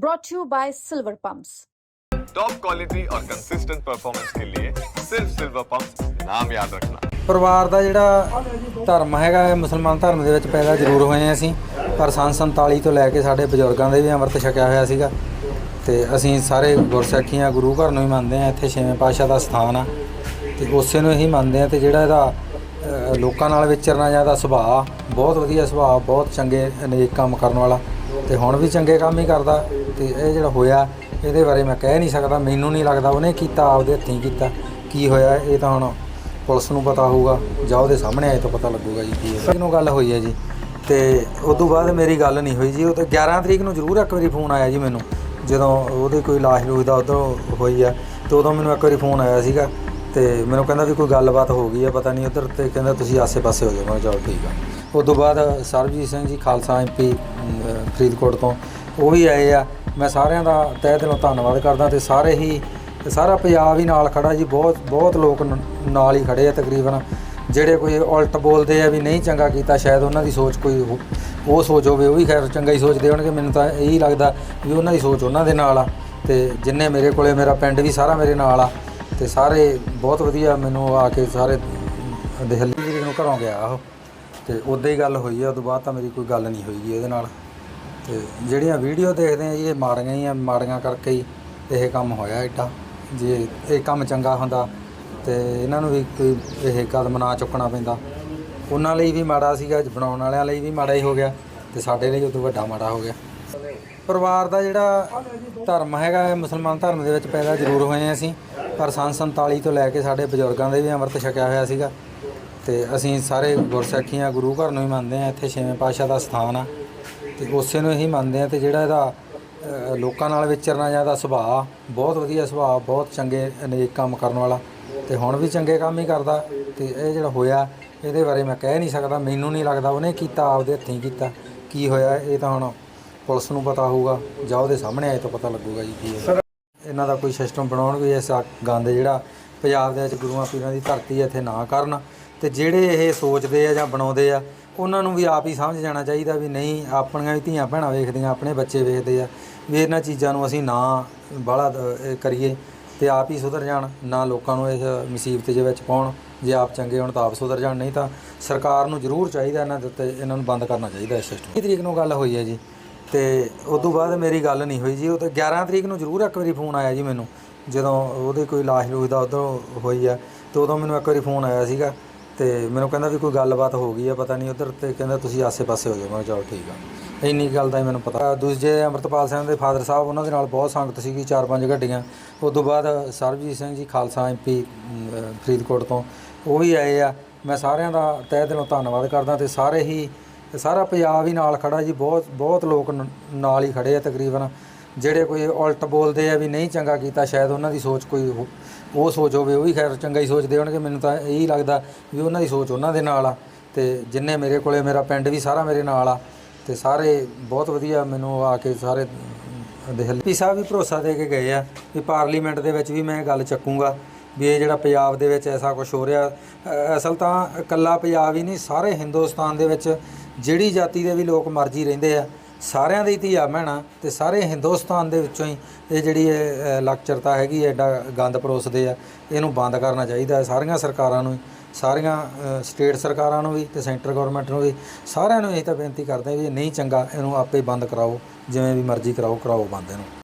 brought to you by Silver Pumps. Top quality और consistent performance के लिए सिर्फ सिल्वर पंप नाम याद रखना ਪਰਿਵਾਰ ਦਾ ਜਿਹੜਾ ਧਰਮ ਹੈਗਾ ਹੈ ਮੁਸਲਮਾਨ ਧਰਮ ਦੇ ਵਿੱਚ ਪੈਦਾ ਜ਼ਰੂਰ ਹੋਏ ਹਾਂ ਅਸੀਂ ਪਰ ਸੰਨ 47 ਤੋਂ ਲੈ ਕੇ ਸਾਡੇ ਬਜ਼ੁਰਗਾਂ ਦੇ ਵੀ ਅੰਮ੍ਰਿਤ ਛਕਿਆ ਹੋਇਆ ਸੀਗਾ ਤੇ ਅਸੀਂ ਸਾਰੇ ਗੁਰਸਿੱਖੀਆਂ ਗੁਰੂ ਘਰ ਨੂੰ ਹੀ ਮੰਨਦੇ ਹਾਂ ਇੱਥੇ ਛੇਵੇਂ ਪਾਤਸ਼ਾਹ ਦਾ ਸਥਾਨ ਆ ਤੇ ਉਸੇ ਨੂੰ ਹੀ ਮੰਨਦੇ ਹਾਂ ਤੇ ਜਿਹੜਾ ਇਹਦਾ ਅ, ਲੋਕਾਂ ਨਾਲ ਵਿਚਰਨਾ ਜਾਂ ਇਹਦਾ ਸੁਭਾਅ ਬਹੁਤ ਵਧੀਆ ਸੁਭਾਅ ਬਹੁਤ ਚੰਗੇ ਅਨੇਕ ਕੰਮ ਕਰਨ ਵਾਲਾ ਤੇ ਹੁਣ ਵੀ ਚੰਗੇ ਕੰਮ ਹੀ ਕਰਦਾ ਤੇ ਇਹ ਜਿਹੜਾ ਹੋਇਆ, ਇਹਦੇ ਬਾਰੇ ਮੈਂ ਕਹਿ ਨਹੀਂ ਸਕਦਾ, ਮੈਨੂੰ ਨਹੀਂ ਲੱਗਦਾ ਉਹਨੇ ਕੀਤਾ, ਆਪਦੇ ਹੱਥੀਂ ਕੀਤਾ। ਕੀ ਹੋਇਆ, ਇਹ ਤਾਂ ਹੁਣ ਪੁਲਿਸ ਨੂੰ ਪਤਾ ਹੋਊਗਾ, ਜਾਂ ਉਹਦੇ ਸਾਹਮਣੇ ਆਏ ਤਾਂ ਪਤਾ ਲੱਗੂਗਾ ਜੀ ਕੀ ਹੈ ਨੂੰ ਗੱਲ ਹੋਈ ਹੈ ਜੀ। ਤੇ ਉਸ ਤੋਂ ਬਾਅਦ ਮੇਰੀ ਗੱਲ ਨਹੀਂ ਹੋਈ ਜੀ। ਉਹ ਤਾਂ 11 ਤਰੀਕ ਨੂੰ ਜ਼ਰੂਰ ਇੱਕ ਵਾਰੀ ਫੋਨ ਆਇਆ ਜੀ ਮੈਨੂੰ। ਜਦੋਂ ਉਹਦੇ ਕੋਈ ਲਾਸ਼ ਲੂਸ਼ ਦਾ ਉਧਰੋਂ ਹੋਈ ਆ, ਤੇ ਉਦੋਂ ਮੈਨੂੰ ਇੱਕ ਵਾਰੀ ਫੋਨ ਆਇਆ ਸੀਗਾ। ਤੇ ਮੈਨੂੰ ਕਹਿੰਦਾ ਵੀ ਕੋਈ ਗੱਲਬਾਤ ਹੋ ਗਈ ਆ, ਪਤਾ ਨਹੀਂ ਉਧਰ, ਤੇ ਕਹਿੰਦਾ ਤੁਸੀਂ ਆਸੇ-ਪਾਸੇ ਹੋ ਜਾਓ। ਮੈਂ ਚਲੋ ਠੀਕ ਆ। ਉਸ ਤੋਂ ਬਾਅਦ ਸਰਬਜੀਤ ਸਿੰਘ ਜੀ, ਖਾਲਸਾ ਐਮਪੀ ਫਰੀਦਕੋਟ ਤੋਂ ਉਹ ਵੀ ਆਏ ਆ। ਮੈਂ ਸਾਰਿਆਂ ਦਾ ਤਹਿ ਦਿਲੋਂ ਧੰਨਵਾਦ ਕਰਦਾ ਤੇ ਸਾਰੇ ਹੀ, ਸਾਰਾ ਪੰਜਾਬ ਹੀ ਨਾਲ ਖੜਾ ਜੀ, ਬਹੁਤ ਬਹੁਤ ਲੋਕ ਨਾਲ ਹੀ ਖੜੇ ਆ ਤਕਰੀਬਨ। ਜਿਹੜੇ ਕੋਈ ਉਲਟ ਬੋਲਦੇ ਆ ਵੀ ਨਹੀਂ ਚੰਗਾ ਕੀਤਾ, ਸ਼ਾਇਦ ਉਹਨਾਂ ਦੀ ਸੋਚ ਕੋਈ ਉਹ ਸੋਚ ਹੋਵੇ, ਉਹ ਵੀ ਖੈਰ ਚੰਗਾ ਹੀ ਸੋਚਦੇ ਹੋਣਗੇ, ਮੈਨੂੰ ਤਾਂ ਇਹੀ ਲੱਗਦਾ ਵੀ ਉਹਨਾਂ ਦੀ ਸੋਚ ਉਹਨਾਂ ਦੇ ਨਾਲ ਆ। ਤੇ ਜਿੰਨੇ ਮੇਰੇ ਕੋਲੇ, ਮੇਰਾ ਪਿੰਡ ਵੀ ਸਾਰਾ ਮੇਰੇ ਨਾਲ ਆ। ਤੇ ਸਾਰੇ ਬਹੁਤ ਵਧੀਆ ਮੈਨੂੰ ਆ ਕੇ ਸਾਰੇ ਦਿਹਲੀ ਜੀ ਨੂੰ ਘਰੋਂ ਗਿਆ ਉਹ। ਤੇ ਉਦਾਂ ਹੀ ਗੱਲ ਹੋਈ ਆ, ਉਦੋਂ ਬਾਅਦ ਤਾਂ ਮੇਰੀ ਕੋਈ ਗੱਲ ਨਹੀਂ ਹੋਈ ਜੀ ਉਹਦੇ ਨਾਲ। ਤੇ ਜਿਹੜੀਆਂ ਵੀਡੀਓ ਦੇਖਦੇ ਆ ਜੀ, ਇਹ ਮਾੜੀਆਂ ਹੀ ਆ, ਮਾੜੀਆਂ ਕਰਕੇ ਹੀ ਇਹ ਕੰਮ ਹੋਇਆ ਏਡਾ। ਜੇ ਇਹ ਕੰਮ ਚੰਗਾ ਹੁੰਦਾ ਤੇ ਇਹਨਾਂ ਨੂੰ ਵੀ ਕੋਈ ਇਹ ਕਦਮ ਨਾ ਚੁੱਕਣਾ ਪੈਂਦਾ। ਉਹਨਾਂ ਲਈ ਵੀ ਮਾੜਾ ਸੀਗਾ, ਬਣਾਉਣ ਵਾਲਿਆਂ ਲਈ ਵੀ ਮਾੜਾ ਹੀ ਹੋ ਗਿਆ ਤੇ ਸਾਡੇ ਲਈ ਉਹ ਤੋਂ ਵੱਡਾ ਮਾੜਾ ਹੋ ਗਿਆ। ਪਰਿਵਾਰ ਦਾ ਜਿਹੜਾ ਧਰਮ ਹੈਗਾ ਹੈ ਮੁਸਲਮਾਨ ਧਰਮ ਦੇ ਵਿੱਚ ਪੈਦਾ ਜ਼ਰੂਰ ਹੋਏ ਹਾਂ ਅਸੀਂ। ਪਰ ਸੰਨ 47 ਤੋਂ ਲੈ ਕੇ ਸਾਡੇ ਬਜ਼ੁਰਗਾਂ ਦੇ ਵੀ ਅੰਮ੍ਰਿਤ ਛਕਿਆ ਹੋਇਆ ਸੀਗਾ। ਤੇ ਅਸੀਂ ਸਾਰੇ ਗੁਰਸਿੱਖੀਆਂ ਗੁਰੂ ਘਰ ਨੂੰ ਹੀ ਮੰਨਦੇ ਹਾਂ ਇੱਥੇ ਛੇਵੇਂ ਪਾਤਸ਼ਾਹ ਦਾ ਸਥਾਨ ਆ। ਤੇ ਉਸੇ ਨੂੰ ਹੀ ਮੰਨਦੇ ਹਾਂ ਤੇ ਜਿਹੜਾ ਇਹਦਾ ਅ, ਲੋਕਾਂ ਨਾਲ ਵਿਚਰਨਾ ਜਾਂ ਇਹਦਾ ਸੁਭਾਅ ਬਹੁਤ ਵਧੀਆ ਸੁਭਾਅ ਬਹੁਤ ਚੰਗੇ ਅਨੇਕ ਕੰਮ ਕਰਨ ਵਾਲਾ ਤੇ ਹੁਣ ਵੀ ਚੰਗੇ ਕੰਮ ਹੀ ਕਰਦਾ ਤੇ ਇਹ ਜਿਹੜਾ ਹੋਇਆ ਇਹਦੇ ਬਾਰੇ ਮੈਂ ਕਹਿ ਨਹੀਂ ਸਕਦਾ ਮੈਨੂੰ ਨਹੀਂ ਲੱਗਦਾ ਉਹਨੇ ਕੀਤਾ ਆਪਦੇ ਹੱਥੀਂ ਕੀਤਾ ਕੀ ਹੋਇਆ ਇਹ ਤਾਂ ਹੁਣ ਪੁਲਿਸ ਨੂੰ ਪਤਾ ਹੋਊਗਾ ਜਾਂ ਉਹਦੇ ਸਾਹਮਣੇ ਆਏ ਤਾਂ ਪਤਾ ਲੱਗੂਗਾ ਜੀ ਕੀ ਹੈ ਇਹਨਾਂ ਦਾ ਕੋਈ ਸਿਸਟਮ ਬਣਾਉਣ ਵੀ ਇਸ ਆ ਗੰਦ ਜਿਹੜਾ ਪੰਜਾਬ ਦੇ ਵਿੱਚ ਗੁਰੂਆਂ ਪੀਰਾਂ ਦੀ ਧਰਤੀ ਹੈ ਇੱਥੇ ਨਾ ਕਰਨ ਤੇ ਜਿਹੜੇ ਇਹ ਸੋਚਦੇ ਆ ਜਾਂ ਬਣਾਉਂਦੇ ਆ ਉਹਨਾਂ ਨੂੰ ਵੀ ਆਪ ਹੀ ਸਮਝ ਜਾਣਾ ਚਾਹੀਦਾ ਵੀ ਨਹੀਂ, ਆਪਣੀਆਂ ਵੀ ਧੀਆਂ ਭੈਣਾਂ ਵੇਖਦੀਆਂ, ਆਪਣੇ ਬੱਚੇ ਵੇਖਦੇ ਆ, ਵੀ ਇਹਨਾਂ ਚੀਜ਼ਾਂ ਨੂੰ ਅਸੀਂ ਨਾ ਬਾਹਲਾ ਕਰੀਏ ਤੇ ਆਪ ਹੀ ਸੁਧਰ ਜਾਣ, ਨਾ ਲੋਕਾਂ ਨੂੰ ਇਸ ਮੁਸੀਬਤ ਦੇ ਵਿੱਚ ਪਾਉਣ, ਜੇ ਆਪ ਚੰਗੇ ਹੋਣ ਤਾਂ ਆਪ ਸੁਧਰ ਜਾਣ, ਨਹੀਂ ਤਾਂ ਸਰਕਾਰ ਨੂੰ ਜ਼ਰੂਰ ਚਾਹੀਦਾ ਇਹਨਾਂ ਦੇ ਉੱਤੇ, ਇਹਨਾਂ ਨੂੰ ਬੰਦ ਕਰਨਾ ਚਾਹੀਦਾ ਇਸ ਸਿਸਟਮ 20 ਤਰੀਕ ਨੂੰ ਗੱਲ ਹੋਈ ਹੈ ਜੀ, ਤੇ ਉਸ ਤੋਂ ਬਾਅਦ ਮੇਰੀ ਗੱਲ ਨਹੀਂ ਹੋਈ ਜੀ, ਉਹ ਤਾਂ 11 ਤਰੀਕ ਨੂੰ ਜ਼ਰੂਰ ਇੱਕ ਵਾਰੀ ਫੋਨ ਆਇਆ ਜੀ ਮੈਨੂੰ, ਜਦੋਂ ਉਹਦੇ ਕੋਈ ਲਾਸ਼ ਲੂਸ਼ ਦਾ ਉਧਰੋਂ ਹੋਈ ਆ, ਤੇ ਉਦੋਂ ਮੈਨੂੰ ਇੱਕ ਵਾਰੀ ਫੋਨ ਆਇਆ ਸੀਗਾ ਤੇ ਮੈਨੂੰ ਕਹਿੰਦਾ ਵੀ ਕੋਈ ਗੱਲਬਾਤ ਹੋ ਗਈ ਆ, ਪਤਾ ਨਹੀਂ ਉਧਰ ਤੇ ਕਹਿੰਦਾ ਤੁਸੀਂ ਆਸੇ-ਪਾਸੇ ਹੋ ਜਾਓ। ਮੈਂ ਕਿਹਾ ਚਲੋ ਠੀਕ ਆ। ਇੰਨੀ ਗੱਲ ਦਾ ਹੀ ਮੈਨੂੰ ਪਤਾ। ਦੂਜੇ ਅੰਮ੍ਰਿਤਪਾਲ ਸਿੰਘ ਦੇ ਫਾਦਰ ਸਾਹਿਬ, ਉਹਨਾਂ ਦੇ ਨਾਲ ਬਹੁਤ ਸੰਗਤ ਸੀਗੀ, ਚਾਰ ਪੰਜ ਗੱਡੀਆਂ। ਉਸ ਤੋਂ ਬਾਅਦ ਸਰਬਜੀਤ ਸਿੰਘ ਜੀ, ਖਾਲਸਾ ਐਮਪੀ ਫਰੀਦਕੋਟ ਤੋਂ। ਉਹ ਵੀ ਆਏ ਆ। ਮੈਂ ਸਾਰਿਆਂ ਦਾ ਤਹਿ ਦਿਲੋਂ ਧੰਨਵਾਦ ਕਰਦਾ ਤੇ ਸਾਰੇ ਹੀ, ਸਾਰਾ ਪੰਜਾਬ ਹੀ ਨਾਲ ਖੜਾ ਜੀ। ਬਹੁਤ ਬਹੁਤ ਲੋਕ ਨਾਲ ਹੀ ਖੜੇ ਆ ਤਕਰੀਬਨ। ਜਿਹੜੇ ਕੋਈ ਉਲਟ ਬੋਲਦੇ ਆ ਵੀ ਨਹੀਂ ਚੰਗਾ ਕੀਤਾ, ਸ਼ਾਇਦ ਉਹਨਾਂ ਦੀ ਸੋਚ ਕੋਈ ਉਹ ਸੋਚ ਹੋਵੇ, ਉਹ ਵੀ ਖੈਰ ਚੰਗਾ ਹੀ ਸੋਚਦੇ ਹੋਣਗੇ, ਮੈਨੂੰ ਤਾਂ ਇਹੀ ਲੱਗਦਾ ਵੀ ਉਹਨਾਂ ਦੀ ਸੋਚ ਉਹਨਾਂ ਦੇ ਨਾਲ ਆ। ਤੇ ਜਿੰਨੇ ਮੇਰੇ ਕੋਲੇ, ਮੇਰਾ ਪਿੰਡ ਵੀ ਸਾਰਾ ਮੇਰੇ ਨਾਲ ਆ, ਤੇ ਸਾਰੇ ਬਹੁਤ ਵਧੀਆ ਮੈਨੂੰ ਆ ਕੇ ਸਾਰੇ ਦਿਹਲੀ ਸਾਹਿਬ ਵੀ ਭਰੋਸਾ ਦੇ ਕੇ ਗਏ ਆ ਵੀ ਪਾਰਲੀਮੈਂਟ ਦੇ ਵਿੱਚ ਵੀ ਮੈਂ ਇਹ ਗੱਲ ਚੱਕੂੰਗਾ ਵੀ ਇਹ ਜਿਹੜਾ ਪੰਜਾਬ ਦੇ ਵਿੱਚ ਐਸਾ ਕੁਝ ਹੋ ਰਿਹਾ। ਅਸਲ ਤਾਂ ਇਕੱਲਾ ਪੰਜਾਬ ਹੀ ਨਹੀਂ, ਸਾਰੇ ਹਿੰਦੁਸਤਾਨ ਦੇ ਵਿੱਚ ਜਿਹੜੀ ਜਾਤੀ ਦੇ ਵੀ ਲੋਕ ਮਰਜ਼ੀ ਰਹਿੰਦੇ ਆ। ਸਾਰਿਆਂ ਦੀ ਧੀਆ ਭੈਣਾਂ ਤੇ ਸਾਰੇ ਹਿੰਦੁਸਤਾਨ ਦੇ ਵਿੱਚੋਂ ਹੀ ਇਹ ਜਿਹੜੀ ਇਹ ਅ, ਲੱਚਰਤਾ ਹੈਗੀ ਐਡਾ ਗੰਦ ਪਰੋਸਦੇ ਆ ਇਹਨੂੰ ਬੰਦ ਕਰਨਾ ਚਾਹੀਦਾ ਹੈ ਸਾਰੀਆਂ ਸਰਕਾਰਾਂ ਨੂੰ ਹੀ, ਸਾਰੀਆਂ ਸਟੇਟ ਸਰਕਾਰਾਂ ਨੂੰ ਵੀ ਤੇ ਸੈਂਟਰ ਗਵਰਨਮੈਂਟ ਨੂੰ ਵੀ ਸਾਰਿਆਂ ਨੂੰ ਇਹ ਤਾਂ ਬੇਨਤੀ ਕਰਦੇ ਵੀ ਨਹੀਂ ਚੰਗਾ ਇਹਨੂੰ ਆਪੇ ਬੰਦ ਕਰਾਓ ਜਿਵੇਂ ਵੀ ਮਰਜ਼ੀ ਕਰਾਓ ਕਰਾਓ ਬੰਦ ਇਹਨੂੰ।